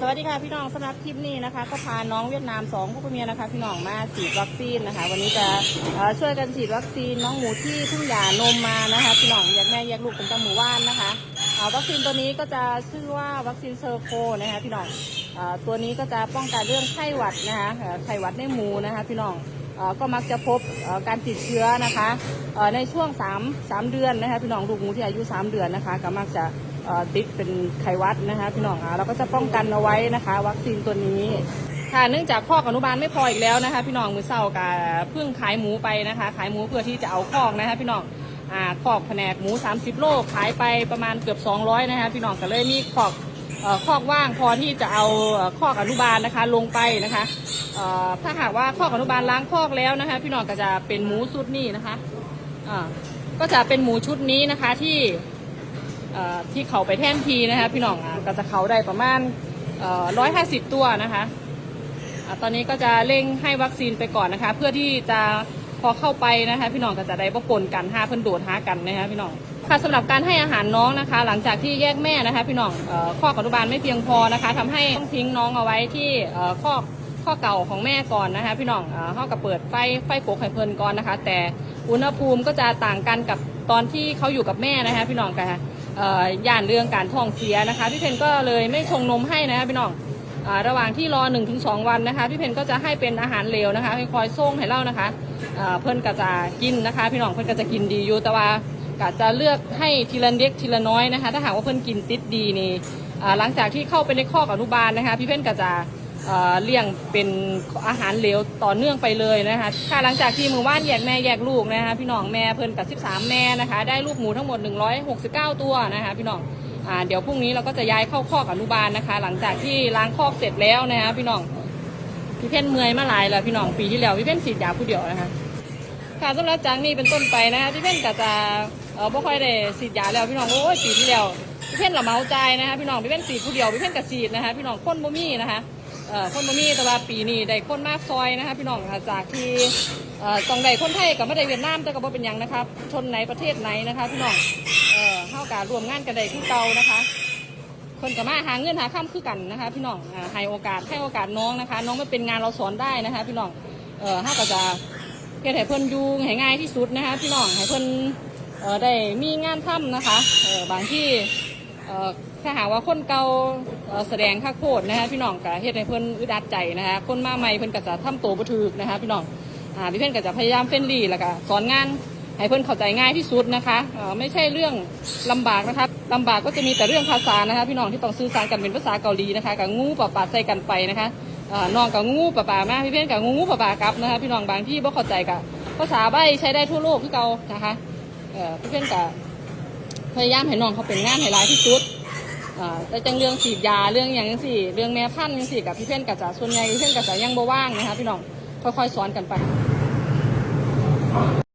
สวัสดีค่ะพี่น้องสำหรับคลิปนี้นะคะ ก็พาน้องเวียดนามสองผู้เมียนะคะ พี่น้องมาฉีดวัคซีนนะคะ วันนี้จะช่วยกันฉีดวัคซีนน้องหมูที่เพิ่งหย่านมมานะคะ พี่น้องแยกแม่แยกลูกเป็นตาหมูว่านนะคะวัคซีนตัวนี้ก็จะชื่อว่าวัคซีนเซอร์โคนะคะพี่น้องตัวนี้ก็จะป้องกันเรื่องไข้หวัดนะคะไข้หวัดในหมูนะคะ พี่น้องก็มักจะพบการติดเชื้อนะคะในช่วง 3 3 เดือนนะคะพี่น้องลูกหมูที่อายุ 3 เดือนนะคะก็มักจะ ติดเป็นไขวัดนะคะพี่น้องเราก็จะป้องกันเอาไว้นะคะ วัคซีนตัวนี้ค่ะเนื่องจากข้อกอนุบาลไม่พออีกแล้วนะคะ พี่น้องมือเศร้ากับเพิ่งขายหมูไปนะคะ ขายหมูเพื่อที่จะเอาคอกนะคะ พี่น้องอ่าคอกแผนกหมู 30 โลขายไปประมาณเกือบ 200 นะคะ พี่น้องก็เลยมีคอกเอ่อคอกว่างพอที่จะเอาเอ่อคอกอนุบาลนะคะลงไปนะคะถ้าหากว่าคอกอนุบาลล้างคอกแล้วนะคะ พี่น้องก็จะเป็นหมูชุดนี้นะคะก็จะเป็นหมูชุดนี้นะคะที่ ที่เขาไปแท่นทีนะคะพี่น้องอก็จะเขาได้ประมาณร้อยห้าสิบตัวนะคะอตอนนี้ก็จะเร่งให้วัคซีนไปก่อนนะคะ เพื่อที่จะพอเข้าไปนะคะ พี่น้องก็จะได้ประปนกันห้าเพิ่นโดดห้ากันนะคะพี่น้องค่ะสำหรับการให้อาหารน้องนะคะ หลังจากที่แยกแม่นะคะ พี่น้องออข้อกอนุบาลไม่เพียงพอนะคะทำให้ต้องทิ้งน้องเอาไว้ที่ข้อข้อเก่าของแม่ก่อนนะคะ พี่น้องเอ่อเขากับเปิดไฟไฟโปกไข่เพลินก่อนนะคะ แต่อุณหภูมิก็จะต่างกันกับตอนที่เขาอยู่กับแม่นะคะ พี่น้องกันเอ่อ ย่านเรื่องการท้องเสียนะคะ พี่เพนก็เลยไม่ชงนมให้นะคะพี่น้องอระหว่างที่รอ1นถึงสวันนะคะ พี่เพนก็จะให้เป็นอาหารเหลวนะคะให้คอยส่งให้เล่านะคะเพื่อนก็จะกินนะคะ พี่น้องเพื่อนก็จะกินดีอยู่แต่ว่าก็จะเลือกให้ทีละเล็กทีละน้อยนะคะ ถ้าหากว่าเพื่อนกินติดดีนี่หลังจากที่เข้าไปในข้อกอนุบาลนะคะ พี่เพนก็จะ เลี้ยงเป็นอาหารเหลวต่อเนื่องไปเลยนะคะค่ะหลังจากที่มือว่านแยกแม่แยกลูกนะคะพี่น้องแม่เพิ่นกับ13 แม่นะคะ ได้ลูกหมูทั้งหมด 169 ตัวนะคะพี่น้องอเดี๋ยวพรุ่งนี้เราก็จะย้ายเข้าคอกอนุบาลนะคะ หลังจากที่ล้างคอกเสร็จแล้วนะคะพี่น้องพี่เพ่นเมื่อยมาหลายแล้วพี่น้องปีที่แล้วพี่เพ่นฉีดยาผู้เดียวนะคะค่ะสำหรับจากนี้เป็นต้นไปนะคะพี่เพ่นก็จะเออบ่ค่อยได้ฉีดยาแล้วพี่น้องโอ้ยปีที่แล้วพี่เพ่นละเมาใจนะคะพี่น้องพี่เพ่นฉีผู้เดียวพี่เพ่นก็ฉีนะคะพี่น้องคนบ่มีนะคะ เอ่อคนบ่มีแต่ว่าปีนี้ได้คนมากซอยนะคะพี่น้องค่ะจากที่เอ่อต้องได้คนไทยกับไม่ได้เวียดนามแต่ก็บ่เป็นหยังนะครับชนไหนประเทศไหนนะคะพี่น้องเอ่อเข้าการรวมงานกันได้คือเก่านะคะคนกับมาหาเงินหาข้ามคือกันนะคะ พี่น้องอ่าให้โอกาสให้โอกาสน้องนะคะ น้องไม่เป็นงานเราสอนได้นะคะ พี่น้องเอ่อเฮาก็จะเฮ็ดให้เพิ่นอยู่ให้ง่ายที่สุดนะคะ พี่น้องให้เพิ่นเอ่อได้มีงานทำนะคะเอ่อบางที่เอ่อถ้าหากว่าคนเก่า แสดงค่าโคตรนะคะพี่น้องก็เฮ็ดให้เพิ่นอึดอัดใจนะคะคนมาใหม่เพิ่อนก็จะทำตัวบ่ถูกนะคะพี่น้องอ่าพี่เพิ่อนก็จะพยายามเฟรนลี่แล้วก็สอนงานให้เพิ่อนเข้าใจง่ายที่สุดนะคะเอ่อไม่ใช่เรื่องลำบากนะคะลำบากก็จะมีแต่เรื่องภาษานะคะพี่น้องที่ต้องสื่อสารกันเป็นภาษาเกาหลีนะคะกับงูปะปาใส่กันไปนะคะเอ่อน้องกับงูปะปามาพี่เพิ่อนกับงูปะปากลับนะคะพี่น้องบางที่บ่เข้าใจกับภาษาใบใช้ได้ทั่วโลกที่เกานะคะเอ่อพี่เพิ่นก็พยายามให้น้องเขาเป็นงานให้หลายที่สุด แต่จังเรื่องฉีดยาเรื่องอย่างนี้สิเรื่องแม่พันธุ์ยังสิกับพี่เพ่นกับจ๋าส่วนใหญ่พี่เพ่นกับจ๋ายังบ่ว่างนะคะพี่น้องค่อยๆสอนกันไป